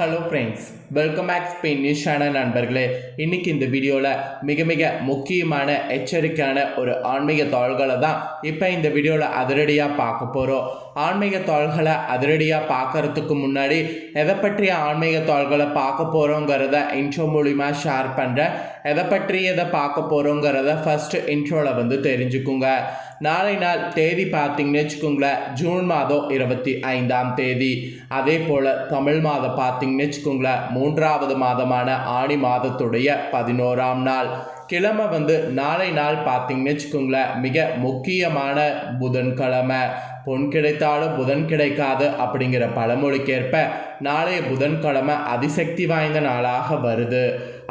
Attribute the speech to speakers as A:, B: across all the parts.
A: Hello friends welcome back Spain news channel நண்பர்களே. இன்னைக்கு இந்த வீடியோவில் மிக மிக முக்கியமான எச்சரிக்கையான ஒரு ஆன்மீக தாள்களை தான் இப்போ இந்த வீடியோவில் அதிரடியாக பார்க்க போகிறோம் ஆன்மீக தாள்களை அதிரடியாக பார்க்கறதுக்கு முன்னாடி எதை பற்றிய ஆன்மீக தாள்களை பார்க்க போகிறோங்கிறத இன்ட்ரோ மூலிமா ஷேர் பண்ணுறேன் எதை பற்றி எதை பார்க்க போகிறோங்கிறத ஃபஸ்ட்டு இன்ட்ரோவில் வந்து தெரிஞ்சுக்குங்க. நாளை நாள் தேதி பார்த்தீங்கன்னு வச்சுக்கோங்களேன் ஜூன் மாதம் இருபத்தி ஐந்தாம் தேதி. அதே போல் தமிழ் மாதம் பார்த்தீங்கன்னு வச்சுக்கோங்களேன் மூன்றாவது மாதமான ஆணி மாதத்துடைய பதினோராம் நாள். கிழமை வந்து நாளை நாள் பார்த்தீங்கன்னு வச்சுக்கோங்களேன் மிக முக்கியமான புதன்கிழமை. பொன் கிடைத்தாலும் புதன் கிடைக்காது அப்படிங்கிற பழமொழிக்கேற்ப நாளைய புதன்கிழமை அதிசக்தி வாய்ந்த நாளாக வருது.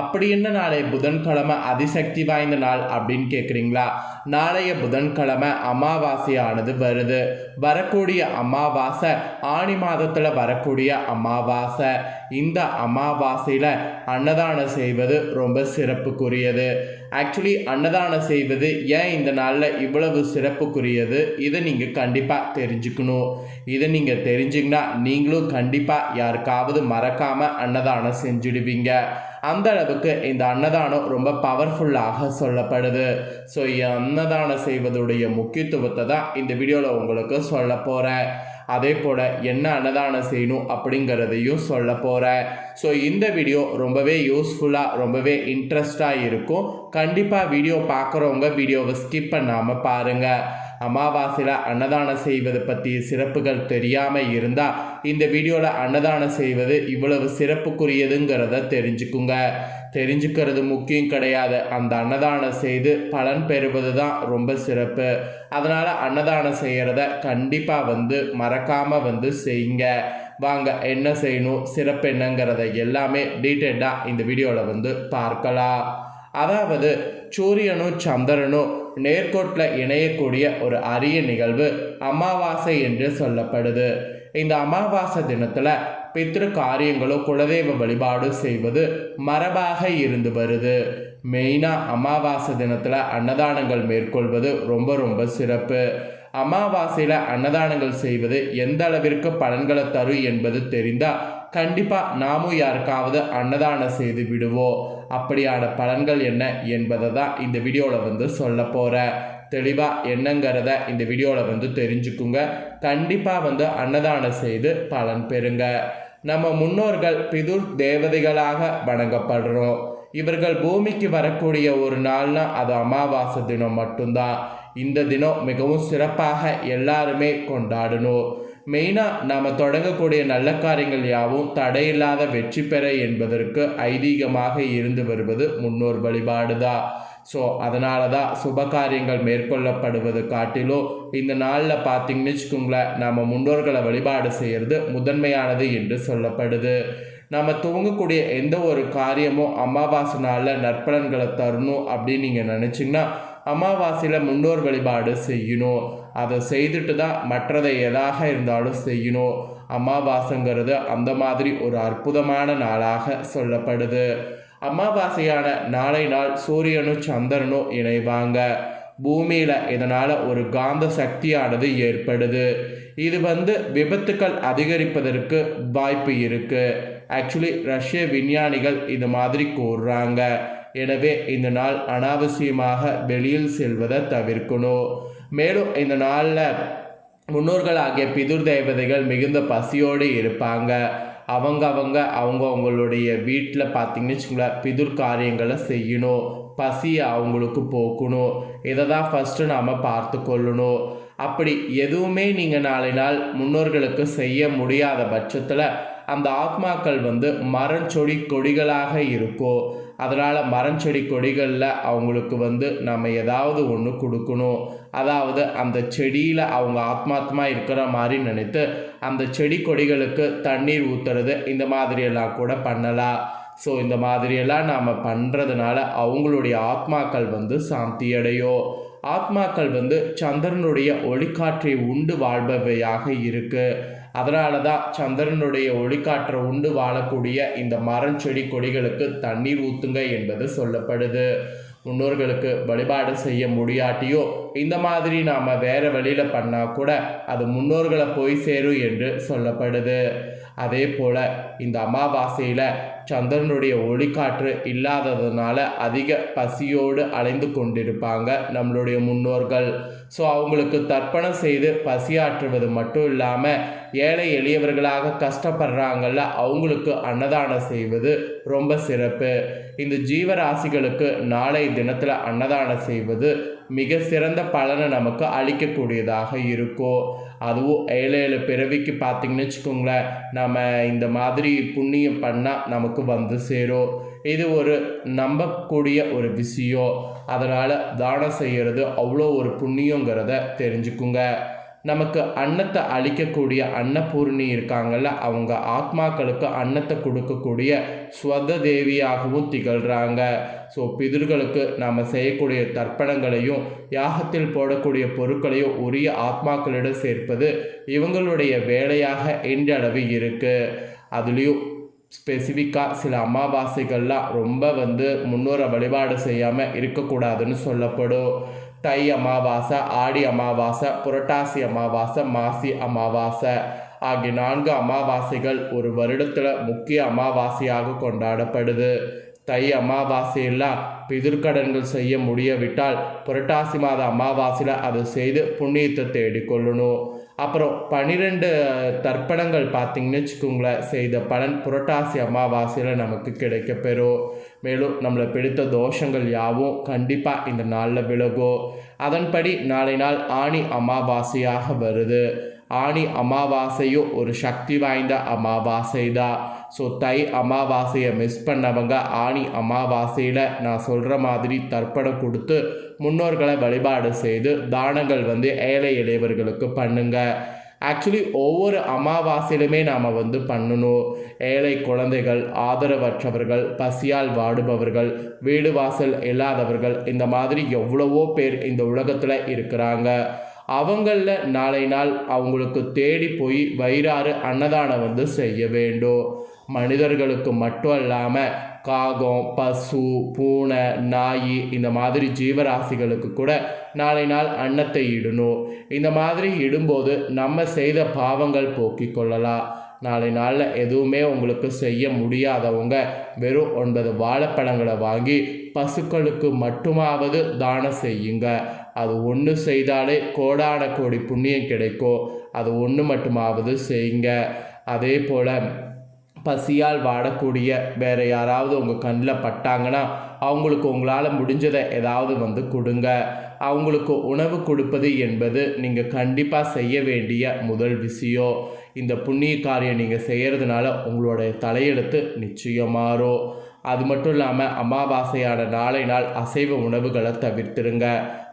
A: அப்படி என்ன நாளைய புதன்கிழமை அதிசக்தி வாய்ந்த நாள் அப்படின்னு கேட்குறீங்களா நாளைய புதன்கிழமை அமாவாசையானது வருது. வரக்கூடிய அமாவாசை ஆணி மாதத்தில் வரக்கூடிய அமாவாசை. இந்த அமாவாசையில் அன்னதானம் செய்வது ரொம்ப சிறப்புக்குரியது. ஆக்சுவலி அன்னதானம் செய்வது ஏன் இந்த நாளில் இவ்வளவு சிறப்புக்குரியது? இதை நீங்கள் கண்டிப்பாக தெரிஞ்சுக்கணும். இதை நீங்கள் தெரிஞ்சிங்கன்னா நீங்களும் கண்டிப்பாக யாருக்காவது மறக்காமல் அன்னதானம் செஞ்சுடுவீங்க. அந்த அளவுக்கு இந்த அன்னதானம் ரொம்ப பவர்ஃபுல்லாக சொல்லப்படுது. ஸோ அன்னதானம் செய்வதுடைய முக்கியத்துவத்தை தான் இந்த வீடியோவில் உங்களுக்கு சொல்ல போகிறேன் அதே போல் என்ன அன்னதானம் செய்யணும் அப்படிங்கிறதையும் சொல்ல போகிறேன் ஸோ இந்த வீடியோ ரொம்பவே யூஸ்ஃபுல்லாக ரொம்பவே இன்ட்ரெஸ்டாக இருக்கும். கண்டிப்பாக வீடியோ பார்க்குறவங்க வீடியோவை ஸ்கிப் பண்ணாமல் பாருங்கள் அமாவாசையில் அன்னதானம் செய்வது பற்றிய சிறப்புகள் தெரியாமல் இருந்தால் இந்த வீடியோவில் அன்னதானம் செய்வது இவ்வளவு சிறப்புக்குரியதுங்கிறத தெரிஞ்சுக்குங்க. தெரிஞ்சுக்கிறது முக்கியம் கிடையாது. அந்த அன்னதானம் செய்து பலன் பெறுவது தான் ரொம்ப சிறப்பு. அதனால் அன்னதானம் செய்கிறத கண்டிப்பாக வந்து மறக்காமல் வந்து செய்யுங்க. வாங்க என்ன செய்யணும் சிறப்பு என்னங்கிறத எல்லாமே டீட்டெயிலாக இந்த வீடியோவில் வந்து பார்க்கலாம். அதாவது சூரியனும் சந்திரனும் நேர்கோட்டில் இணையக்கூடிய ஒரு அரிய நிகழ்வு அமாவாசை என்று சொல்லப்படுது. இந்த அமாவாசை தினத்தில் பித்ரு காரியங்களோ குலதெய்வ வழிபாடு செய்வது மரபாக இருந்து வருது. மெயினாக அமாவாசை தினத்தில் அன்னதானங்கள் மேற்கொள்வது ரொம்ப ரொம்ப சிறப்பு. அமாவாசையில் அன்னதானங்கள் செய்வது எந்த அளவிற்கு பலன்களை தரும் என்பது தெரிந்தால் கண்டிப்பாக நாமும் யாருக்காவது அன்னதானம் செய்து விடுவோம். அப்படியான பலன்கள் என்ன என்பதை தான் இந்த வீடியோவில் வந்து சொல்ல போகிறேன் தெளிவாக என்னங்கிறத இந்த வீடியோவில் வந்து தெரிஞ்சுக்குங்க. கண்டிப்பாக வந்து அன்னதானம் செய்து பலன் பெறுங்க. நம்ம முன்னோர்கள் பிதுர் தேவதைகளாக வணங்கப்படுறோம். இவர்கள் பூமிக்கு வரக்கூடிய ஒரு நாள்னா அது அமாவாசை தினம் மட்டும்தான். இந்த தினம் மிகவும் சிறப்பாக எல்லாருமே கொண்டாடணும். மெயினாக நாம் தொடங்கக்கூடிய நல்ல காரியங்கள் யாவும் தடையில்லாத வெற்றி பெற என்பதற்கு ஐதீகமாக இருந்து வருவது முன்னோர் வழிபாடு தான் ஸோ அதனால தான் சுப காரியங்கள் மேற்கொள்ளப்படுவது காட்டிலும் இந்த நாளில் பார்த்தீங்கன்னு வச்சுக்கோங்களேன் நம்ம முன்னோர்களை வழிபாடு செய்கிறது முதன்மையானது என்று சொல்லப்படுது. நம்ம துவங்கக்கூடிய எந்த ஒரு காரியமும் அமாவாசை நாளில் நற்பலன்களை தரணும் அப்படின்னு நீங்கள் நினச்சிங்கன்னா அமாவாசையில் முன்னோர் வழிபாடு செய்யணும். அதை செய்துட்டு தான் மற்றதை எதாக இருந்தாலும் செய்யணும். அமாவாசைங்கிறது அந்த மாதிரி ஒரு அற்புதமான நாளாக சொல்லப்படுது. அமாவாசையான நாளை நாள் சூரியனும் சந்திரனும் இணைவாங்க. பூமியில் இதனால் ஒரு காந்த சக்தியானது ஏற்படுது. இது வந்து விபத்துக்கள் அதிகரிப்பதற்கு வாய்ப்பு இருக்குது ஆக்சுவலி ரஷ்ய விஞ்ஞானிகள் இது மாதிரி கூறுறாங்க. எனவே இந்த நாள் அனாவசியமாக வெளியில் செல்வதை தவிர்க்கணும். மேலும் இந்த நாளில் முன்னோர்கள் ஆகிய பிதுர் தேவதைகள் மிகுந்த பசியோடு இருப்பாங்க. அவங்க அவங்க அவங்க அவங்களுடைய வீட்டில் பார்த்தீங்கன்னு வச்சுக்கோங்களேன் பிதுர் காரியங்களை செய்யணும். பசியை அவங்களுக்கு போக்கணும். இதை தான் ஃபஸ்ட்டு நாம் பார்த்து கொள்ளணும் அப்படி எதுவுமே நீங்கள் நாளை நாள் முன்னோர்களுக்கு செய்ய முடியாத பட்சத்தில் அந்த ஆத்மாக்கள் வந்து மரஞ்சொடி கொடிகளாக இருக்கும் அதனால் மரஞ்செடி கொடிகளில் அவங்களுக்கு வந்து நம்ம ஏதாவது ஒன்று கொடுக்கணும். அதாவது அந்த செடியில் அவங்க ஆத்மாத்மா இருக்கிற மாதிரி நினைத்து அந்த செடி கொடிகளுக்கு தண்ணீர் ஊற்றுறது இந்த மாதிரியெல்லாம் கூட பண்ணலாம். ஸோ இந்த மாதிரியெல்லாம் நாம் பண்ணுறதுனால அவங்களுடைய ஆத்மாக்கள் வந்து சாந்தி அடையும் ஆத்மாக்கள் வந்து சந்திரனுடைய ஒளிக்காற்றை உண்டு வாழ்பவையாக இருக்குது அதனால தான் சந்திரனுடைய ஒளிக்காற்றை உண்டு வாழக்கூடிய இந்த மரம் செடி கொடிகளுக்கு தண்ணீர் ஊத்துங்க என்பது சொல்லப்படுது. முன்னோர்களுக்கு வழிபாடு செய்ய முடியாட்டியோ இந்த மாதிரி நாம் வேறு வழியில் பண்ணால் கூட அது முன்னோர்களை போய் சேரும் என்று சொல்லப்படுது. அதே போல் இந்த அமாவாசையில் சந்திரனுடைய ஒளிக்காற்று இல்லாததுனால அதிக பசியோடு அலைந்து கொண்டிருப்பாங்க நம்மளுடைய முன்னோர்கள். ஸோ அவங்களுக்கு தர்ப்பணம் செய்து பசியாற்றுவது மட்டும் இல்லாமல் ஏழை எளியவர்களாக கஷ்டப்படுறாங்கல்ல அவங்களுக்கு அன்னதானம் செய்வது ரொம்ப சிறப்பு. இந்த ஜீவராசிகளுக்கு நாளை தினத்தில் அன்னதானம் செய்வது மிக சிறந்த பலனை நமக்கு அளிக்கக்கூடியதாக இருக்கும் அதுவும் ஏழு ஏழு பிறவிக்கு பார்த்தீங்கன்னு வச்சுக்கோங்களேன் நம்ம இந்த மாதிரி புண்ணியம் பண்ணால் நமக்கு வந்து சேரும் இது ஒரு நம்பக்கூடிய ஒரு விஷயம் அதனால் தானம் செய்கிறது அவ்வளோ ஒரு புண்ணியங்கிறத தெரிஞ்சுக்குங்க. நமக்கு அன்னத்தை அளிக்கக்கூடிய அன்னபூர்ணி இருக்காங்கல்ல அவங்க ஆத்மாக்களுக்கு அன்னத்தை கொடுக்கக்கூடிய ஸ்வத தேவியாகவும் திகழ்கிறாங்க ஸோ பிதர்களுக்கு நாம் செய்யக்கூடிய தர்ப்பணங்களையும் யாகத்தில் போடக்கூடிய பொருட்களையும் உரிய ஆத்மாக்களிடம் சேர்ப்பது இவங்களுடைய வேலையாக இன்றளவு இருக்குது அதுலேயும் ஸ்பெசிஃபிக்காக சில அமாவாசைகள்லாம் ரொம்ப வந்து முன்னோரை வழிபாடு செய்யாமல் இருக்கக்கூடாதுன்னு சொல்லப்படும். தை அமாவாசை ஆடி அமாவாசை புரட்டாசி அமாவாசை மாசி அமாவாசை ஆகிய நான்கு அமாவாசைகள் ஒரு வருடத்தில் முக்கிய அமாவாசையாக கொண்டாடப்படுது. தை அமாவாசையெல்லாம் பிதிர்க்கடன்கள் செய்ய முடியவிட்டால் புரட்டாசி மாத அமாவாசையில் அதை செய்து புண்ணியத்தை தேடிக்கொள்ளணும். அப்புறம் பன்னிரெண்டு தர்ப்பணங்கள் பார்த்திங்கன்னு வச்சுக்கோங்களேன். செய்த பலன் புரட்டாசி அமாவாசையில் நமக்கு கிடைக்கப்பெறும். மேலும் நம்மளை பிடித்த தோஷங்கள் யாவும் கண்டிப்பாக இந்த நாளில் விலகும். அதன்படி நாளை நாள் ஆணி அமாவாசையாக வருது. ஆணி அமாவாசையும் ஒரு சக்தி வாய்ந்த அமாவாசை தான் ஸோ தை அமாவாசையை மிஸ் பண்ணவங்க ஆணி அமாவாசையில் நான் சொல்கிற மாதிரி தர்ப்பணம் கொடுத்து முன்னோர்களை வழிபாடு செய்து தானங்கள் வந்து ஏழை இளையவர்களுக்கு பண்ணுங்க. ஆக்சுவலி ஒவ்வொரு அமாவாசையிலுமே நாம் வந்து பண்ணணும். ஏழை குழந்தைகள் ஆதரவற்றவர்கள் பசியால் வாடுபவர்கள் வீடு வாசல் இல்லாதவர்கள் இந்த மாதிரி எவ்வளவோ பேர் இந்த உலகத்தில் இருக்கிறாங்க. அவங்களில் நாளை நாள் அவங்களுக்கு தேடி போய் வயிறாறு அன்னதானம் வந்து செய்ய வேண்டும். மனிதர்களுக்கு மட்டும் இல்லாமல் காகம் பசு பூனை நாய் இந்த மாதிரி ஜீவராசிகளுக்கு கூட நாளை நாள் அன்னத்தை இடணும். இந்த மாதிரி இடும்போது நம்ம செய்த பாவங்கள் போக்கிக் கொள்ளலாம். நாளை நாளில் எதுவுமே உங்களுக்கு செய்ய முடியாதவங்க வெறும் ஒன்பது வாழைப்பழங்களை வாங்கி பசுக்களுக்கு மட்டுமாவது தானம் செய்யுங்க. அது ஒன்று செய்தாலே கோடான கோடி புண்ணியம் கிடைக்கும். அது ஒன்று மட்டுமாவது செய்யுங்க. அதே போல் பசியால் வாடக்கூடிய வேறு யாராவது உங்கள் கண்ணில் பட்டாங்கன்னா அவங்களுக்கு உங்களால் முடிஞ்சதை ஏதாவது வந்து கொடுங்க. அவங்களுக்கு உணவு கொடுப்பது என்பது நீங்கள் கண்டிப்பாக செய்ய வேண்டிய முதல் விஷயம். இந்த புண்ணிய காரியம் நீங்கள் செய்கிறதுனால உங்களுடைய தலையெழுத்து நிச்சயம் மாறும். அது மட்டும் இல்லாமல் அமாவாசையான நாளை நாள் அசைவ உணவுகளை தவிர்த்துருங்க.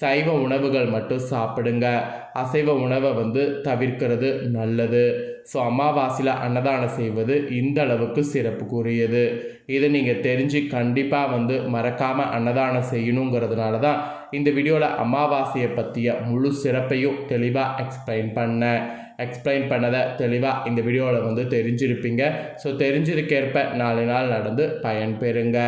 A: சைவ உணவுகள் மட்டும் சாப்பிடுங்க. அசைவ உணவை வந்து தவிர்க்கிறது நல்லது. ஸோ அமாவாசையில் அன்னதானம் செய்வது இந்த அளவுக்கு சிறப்புக்குரியது. இதை நீங்கள் தெரிஞ்சு கண்டிப்பாக வந்து மறக்காமல் அன்னதானம் செய்யணுங்கிறதுனால தான் இந்த வீடியோவில் அமாவாசையை பற்றிய முழு சிறப்பையும் தெளிவாக எக்ஸ்பிளைன் பண்ணேன் எக்ஸ்பிளைன் பண்ணதை தெளிவாக இந்த வீடியோவில் வந்து தெரிஞ்சிருப்பீங்க. ஸோ தெரிஞ்சதுக்கேற்ப நாலு நாள் நடந்து பயன் பெறுங்க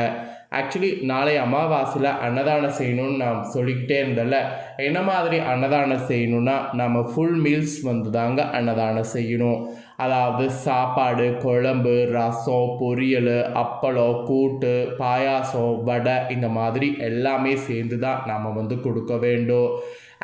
A: ஆக்சுவலி நாளை அமாவாசையில் அன்னதானம் செய்யணும்னு நான் சொல்லிக்கிட்டே இருந்தல என்ன மாதிரி அன்னதானம் செய்யணும்னா நம்ம ஃபுல் மீல்ஸ் வந்து தாங்க அன்னதானம் செய்யணும். அதாவது சாப்பாடு குழம்பு ரசம் பொரியல் அப்பளம் கூட்டு பாயாசம் வடை இந்த மாதிரி எல்லாமே சேர்ந்து தான் நம்ம வந்து கொடுக்க வேண்டும்.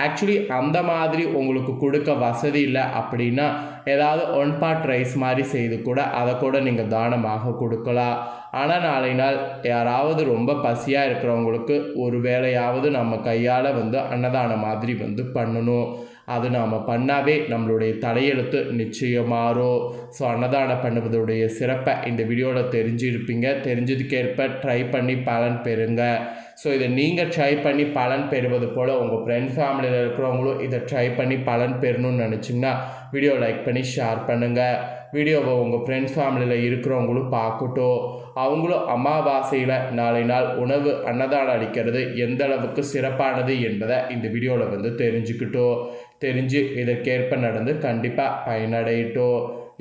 A: ஆக்சுவலி அந்த மாதிரி உங்களுக்கு கொடுக்க வசதி இல்லை அப்படின்னா ஏதாவது ஒன் பார்ட் ரைஸ் மாதிரி செய்து கூட அதை கூட நீங்கள் தானமாக கொடுக்கலாம். ஆனால் நாளை நாள் யாராவது ரொம்ப பசியாக இருக்கிறவங்களுக்கு ஒரு வேலையாவது நம்ம கையால் வந்து அன்னதானம் மாதிரி வந்து பண்ணணும். அது நாம் பண்ணாவே நம்மளுடைய தலையெழுத்து நிச்சயம் மாறும் ஸோ அன்னதானம் பண்ணுவதுடைய சிறப்பை இந்த வீடியோவில் தெரிஞ்சிருப்பீங்க. தெரிஞ்சதுக்கேற்ப ட்ரை பண்ணி பலன் பெறுங்க. ஸோ இதை நீங்கள் ட்ரை பண்ணி பலன் பெறுவது போல் உங்கள் ஃப்ரெண்ட் ஃபேமிலியில் இருக்கிறவங்களும் இதை ட்ரை பண்ணி பலன் பெறணும்னு நினச்சிங்கன்னா வீடியோ லைக் பண்ணி ஷேர் பண்ணுங்கள் வீடியோவை உங்கள் ஃப்ரெண்ட்ஸ் ஃபேமிலியில் இருக்கிறவங்களும் பார்க்கட்டும். அவங்களும் அமாவாசையில் நாளை நாள் உணவு அன்னதானம் அளிக்கிறது எந்த அளவுக்கு சிறப்பானது என்பதை இந்த வீடியோவில் வந்து தெரிஞ்சுக்கிட்டோம். தெரிஞ்சு இதற்கேற்ப நடந்து கண்டிப்பாக பயனடையிட்டோம்.